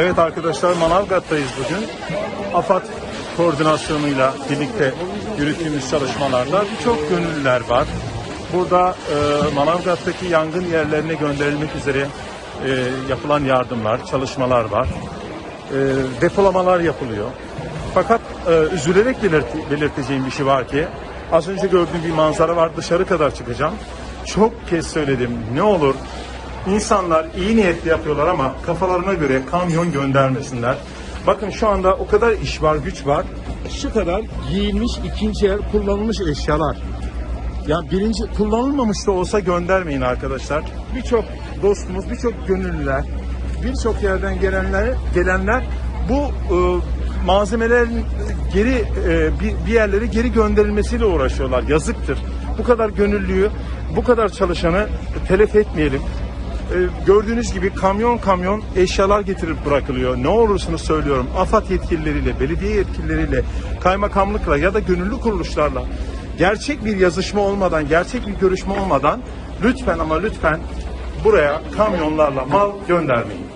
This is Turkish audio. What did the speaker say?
Evet arkadaşlar Manavgat'tayız bugün. AFAD koordinasyonuyla birlikte yürüttüğümüz çalışmalarda birçok gönüllüler var. Burada e, Manavgat'taki yangın yerlerine gönderilmek üzere e, yapılan yardımlar, çalışmalar var. E, depolamalar yapılıyor. Fakat e, üzülerek belirt- belirteceğim bir şey var ki az önce gördüğüm bir manzara var dışarı kadar çıkacağım. Çok kez söyledim ne olur İnsanlar iyi niyetli yapıyorlar ama kafalarına göre kamyon göndermesinler. Bakın şu anda o kadar iş var, güç var. Şu kadar giyilmiş ikinci el kullanılmış eşyalar. Ya birinci kullanılmamış da olsa göndermeyin arkadaşlar. Birçok dostumuz, birçok gönüllüler, birçok yerden gelenler gelenler bu e, malzemelerin geri e, bir, bir yerlere geri gönderilmesiyle uğraşıyorlar. Yazıktır. Bu kadar gönüllüyü, bu kadar çalışanı telef etmeyelim. E, gördüğünüz gibi kamyon kamyon eşyalar getirip bırakılıyor. Ne olursunuz söylüyorum. AFAD yetkilileriyle, belediye yetkilileriyle, kaymakamlıkla ya da gönüllü kuruluşlarla gerçek bir yazışma olmadan, gerçek bir görüşme olmadan lütfen ama lütfen buraya kamyonlarla mal göndermeyin.